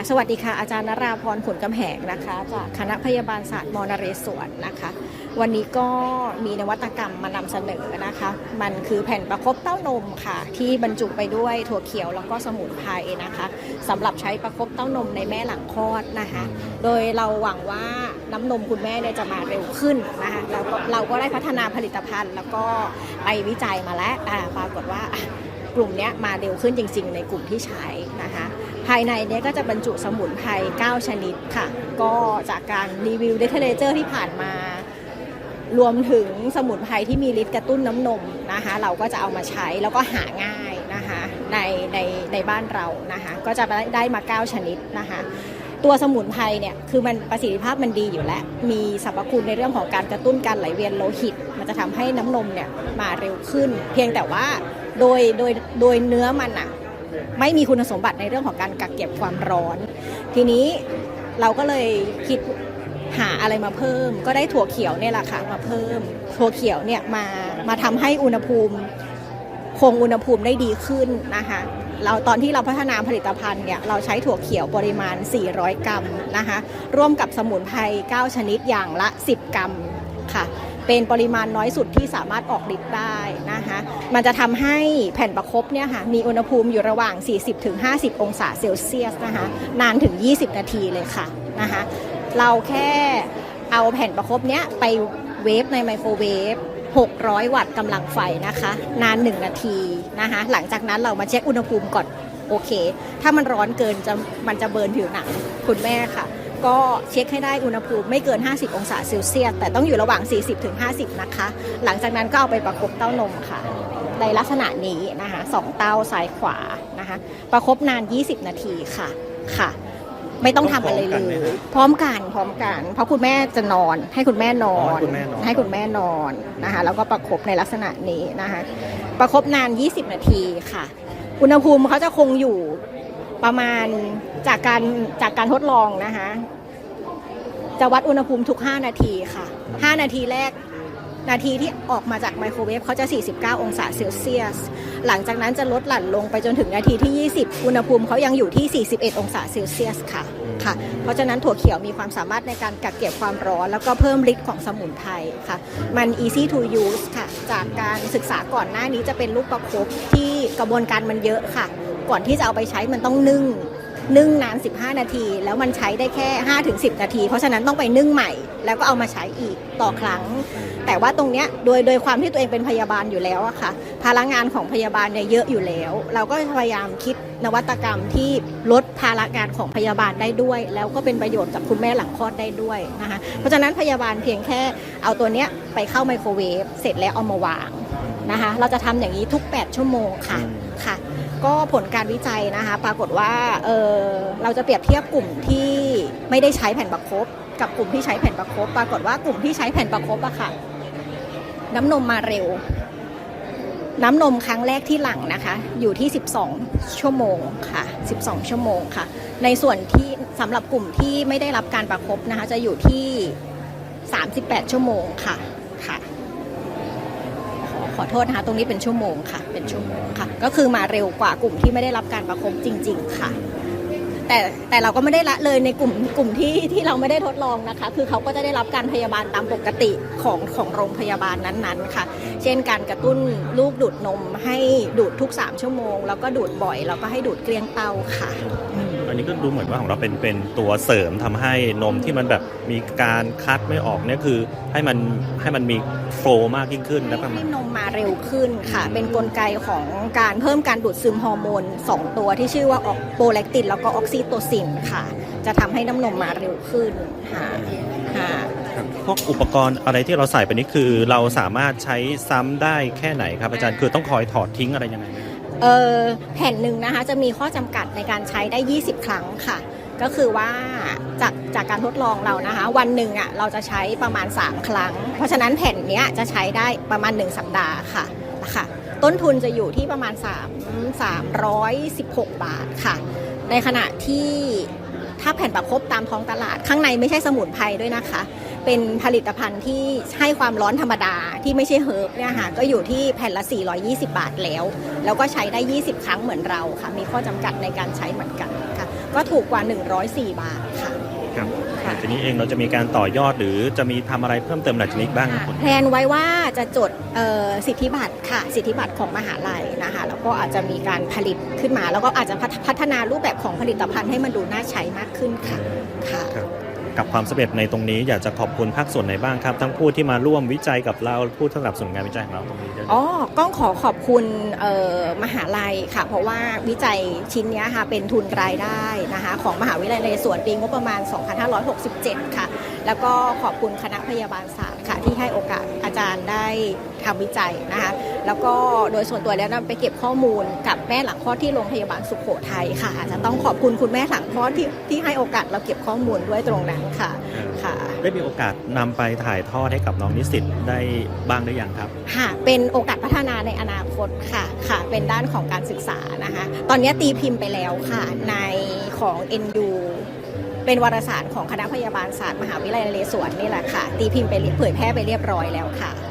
ค่ะสวัสดีค่ะอาจารย์นราพรผลกำแหงนะคะจากคณะพยาบาลศาสตร์มอนเรศวรนะคะ วันนี้ก็มีนวัตกรรมมานำเสนอนะคะ มันคือแผ่นประคบเต้านมค่ะ ที่บรรจุไปด้วยถั่วเขียวแล้วก็สมุนไพรนะคะสำหรับใช้ประคบเต้านมในแม่หลังคลอดนะคะ โดยเราหวังว่าน้ำนมคุณแม่เนี่ยจะมาเร็วขึ้นนะคะแล้วก็เราก็ได้พัฒนาผลิตภัณฑ์ แล้วก็ไปวิจัยมาแล้วอ่าปรากฏว่าอะ กลุ่มเนี้ยมาเร็วขึ้นจริง ๆ ในกลุ่มที่ใช้นะคะภายในเนี้ยก็จะบรรจุสมุนไพร 9 ชนิดค่ะ ก็จากการรีวิวเดทเลเจอร์ที่ผ่านมา รวมถึงสมุนไพรที่มีฤทธิ์กระตุ้นน้ำนมนะคะ เราก็จะเอามาใช้แล้วก็หาง่ายนะคะในในในบ้านเรานะคะ ก็จะได้มา 9 ชนิดนะคะ ตัวสมุนไพรเนี่ยคือมันประสิทธิภาพมันดีอยู่แล้ว มีสรรพคุณในเรื่องของการกระตุ้นการไหลเวียนโลหิต มันจะทำให้น้ำนมเนี่ยมาเร็วขึ้น เพียงแต่ว่า โดยโดยโดยเนื้อมันอะไม่มีคุณสมบัติในเรื่องของการกักเก็บความร้อน ทีนี้เราก็เลยคิดหาอะไรมาเพิ่ม ก็ได้ถั่วเขียวเนี่ยแหละค่ะมาเพิ่ม ถั่วเขียวเนี่ยมามาทำให้อุณหภูมิคงอุณหภูมิได้ดีขึ้นนะคะเราตอนที่เราพัฒนาผลิตภัณฑ์เนี่ยเราใช้ถั่วเขียวปริมาณ 400 กรัมนะคะร่วมกับสมุนไพร 9 ชนิดอย่างละ 10 กรัมค่ะ เป็นปริมาณน้อยสุดที่สามารถออกฤทธิ์ได้นะคะมันจะทำให้แผ่นประคบเนี่ยค่ะมีอุณหภูมิอยู่ระหว่าง 40-50 องศาเซลเซียสนะคะนานถึง 20 นาทีเลยค่ะนะคะเราแค่เอาแผ่นประคบเนี้ยไปเวฟในไมโครเวฟ600 วัตต์กำลังไฟนะคะ นาน 1 นาทีนะคะหลังจากนั้นเรามาเช็คอุณหภูมิก่อนโอเค ถ้ามันร้อนเกินจะมันจะเบิร์นผิวหนังคุณแม่ค่ะ ก็เช็คให้ได้อุณหภูมิไม่เกิน 50 องศาเซลเซียสแต่ต้องอยู่ระหว่าง 40-50 นะคะ หลังจากนั้นก็เอาไปประคบเต้านมค่ะ ในลักษณะนี้นะคะสองเต้าซ้ายขวานะคะ ประคบนาน 20 นาทีค่ะค่ะไม่ต้องทำอะไรเลย พร้อมกันพร้อมกัน เพราะคุณแม่จะนอน ให้คุณแม่นอนอ๋อให้คุณแม่นอนให้คุณแม่นอนนะคะ แล้วก็ประคบในลักษณะนี้นะคะ ประคบนาน 20 นาทีค่ะ อุณหภูมิเขาจะคงอยู่ประมาณจากการจากการทดลองนะคะ จะวัดอุณหภูมิทุก 5 นาทีค่ะ 5 นาทีแรกนาทีที่ออกมาจากไมโครเวฟเขาจะ 49 องศาเซลเซียส หลังจากนั้นจะลดหลั่นลงไปจนถึงนาทีที่ 20 อุณหภูมิเขายังอยู่ที่ 41 องศาเซลเซียสค่ะ ค่ะ เพราะฉะนั้นถั่วเขียวมีความสามารถในการกักเก็บความร้อน แล้วก็เพิ่มฤทธิ์ของสมุนไพรค่ะ มัน easy to use ค่ะ จากการศึกษาก่อนหน้านี้จะเป็นลูกประคบที่กระบวนการมันเยอะค่ะ ก่อนที่จะเอาไปใช้มันต้องนึ่ง นึ่งนาน 15 นาที แล้วมันใช้ได้แค่ 5-10 นาที เพราะฉะนั้นต้องไปนึ่งใหม่ แล้วก็เอามาใช้อีกต่อครั้ง แต่ว่าตรงเนี้ยโดยโดยความที่ตัวเองเป็นพยาบาลอยู่แล้วอะค่ะภาระงานของพยาบาลเนี่ยเยอะอยู่แล้ว เราก็พยายามคิดนวัตกรรมที่ลดภาระงานของพยาบาลได้ด้วย แล้วก็เป็นประโยชน์กับคุณแม่หลังคลอดได้ด้วยนะคะเพราะฉะนั้นพยาบาลเพียงแค่เอาตัวเนี้ยไปเข้าไมโครเวฟเสร็จแล้วเอามาวางนะคะ เราจะทำอย่างนี้ทุก 8 ชั่วโมงค่ะ ก็ผลการวิจัยนะคะ ปรากฏว่าเออเราจะเปรียบเทียบกลุ่มที่ไม่ได้ใช้แผ่นประคบกับกลุ่มที่ใช้แผ่นประคบปรากฏว่ากลุ่มที่ใช้แผ่นประคบอะค่ะ น้ำนมมาเร็ว น้ำนมครั้งแรกที่หลังนะคะ อยู่ที่ 12 ชั่วโมงค่ะ 12 ชั่วโมงค่ะ ในส่วนที่สำหรับกลุ่มที่ไม่ได้รับการประคบนะคะ จะอยู่ที่ 38 ชั่วโมงค่ะ ขอโทษนะคะ ตรงนี้เป็นชั่วโมงค่ะ เป็นชั่วโมงค่ะ ก็คือมาเร็วกว่ากลุ่มที่ไม่ได้รับการประคบจริง ๆ ค่ะ แต่แต่เราก็ไม่ได้ละเลยในกลุ่มกลุ่มที่ที่เราไม่ได้ทดลองนะคะ คือเขาก็จะได้รับการพยาบาลตามปกติของของโรงพยาบาลนั้นๆค่ะ เช่นการกระตุ้นลูกดูดนมให้ดูดทุก 3 ชั่วโมง แล้วก็ดูดบ่อย แล้วก็ให้ดูดเกลี้ยงเตาค่ะอั นนี้ก็ดูเหมือนว่าของเราเป็นเป็นตัวเสริมทำให้นมที่มันแบบมีการคัดไม่ออกเนี่ยคือให้มันให้มันมีโฟลว์มากยิ่งขึ้นแล้วประมาให้ณนมมาเร็วขึ้นค่ะ เป็นนกลไกของการเพิ่มการดูดซึมฮอร์โมน 2 ตัวที่ชื่อว่าออกโปรแลคตินแล้วก็ออกซิโตซินค่ะ จะทำให้น้ำนมมาเร็วขึ้นค่ะค่ะพวกอุปกรณ์อะไรที่เราใส่ไปนี่คือเราสามารถใช้ซ้ำได้แค่ไหนครับอาจารย์คือต้องคอยถอดทิ้งอะไรยังไงไหมเออ แผ่นหนึ่งนะคะจะมีข้อจำกัดในการใช้ได้ 20 ครั้งค่ะ ก็คือว่าจากจากการทดลองเรานะคะ วันหนึ่งอะเราจะใช้ประมาณ 3 ครั้ง เพราะฉะนั้นแผ่นเนี้ยจะใช้ได้ประมาณ 1 สัปดาห์ค่ะนะคะต้นทุนจะอยู่ที่ประมาณ 3 316 บาทค่ะ ในขณะที่ถ้าแผ่นประคบตามท้องตลาดข้างในไม่ใช่สมุนไพรด้วยนะคะ เป็นผลิตภัณฑ์ที่ให้ความร้อนธรรมดาที่ไม่ใช่เฮิร์บเนี่ยค่ะก็อยู่ที่แผ่นละ 420 บาทแล้ว แล้วก็ใช้ได้ 20 ครั้งเหมือนเราค่ะ มีข้อจำกัดในการใช้เหมือนกันค่ะ ก็ถูกกว่า 104 บาทค่ะครับหค่ะลังจากนี้เองเราจะมีการต่อยอดหรือจะมีทำอะไรเพิ่มเติมหลังจากนี้บ้างครับคุณแพลนไว้ว่าจะจดเอ่อสิทธิบัตรค่ะ สิทธิบัตรของมหาลัยนะคะแล้วก็อาจจะมีการผลิตขึ้นมา แล้วก็อาจจะพัฒพัฒนารูปแบบของผลิตภัณฑ์ให้มันดูน่าใช้มากขึ้นค่ะค่ะครับ กับความสำเร็จในตรงนี้อยากจะขอบคุณภาคส่วนไหนบ้างครับ ทั้งผู้ที่มาร่วมวิจัยกับเราผู้สนับสนุนงานวิจัยของเราตรงนี้ด้วยอ๋อก็ขอขอบคุณมหาลัยค่ะ เพราะว่าวิจัยชิ้นนี้ค่ะเป็นทุนรายได้นะคะของมหาวิทยาลัยนเรศวรปีงบประมาณ 2567 ค่ะ แล้วก็ขอบคุณคณะพยาบาลศาสตร์ค่ะที่ให้โอกาสอาจารย์ได้ทำวิจัยนะคะ แล้วก็โดยส่วนตัวแล้วนำไปเก็บข้อมูลกับแม่หลังคลอดที่โรงพยาบาลสุโขทัยค่ะอาจจะต้องขอบคุณคุณแม่หลังคลอดที่ที่ให้โอกาสเราเก็บข้อมูลด้วยตรงนั้นค่ะค่ะ ได้มีโอกาสนำไปถ่ายทอดให้กับน้องนิสิตได้บ้างหรือยังครับค่ะเป็นโอกาสพัฒนาในอนาคตค่ะค่ะ เป็นด้านของการศึกษานะคะตอนนี้ตีพิมพ์ไปแล้วค่ะในของ NU เป็นวารสารของคณะพยาบาลศาสตร์มหาวิทยาลัยนเรศวรนี่แหละค่ะ ตีพิมพ์ไปเรียเผยแพร่ไปเรียบร้อยแล้วค่ะ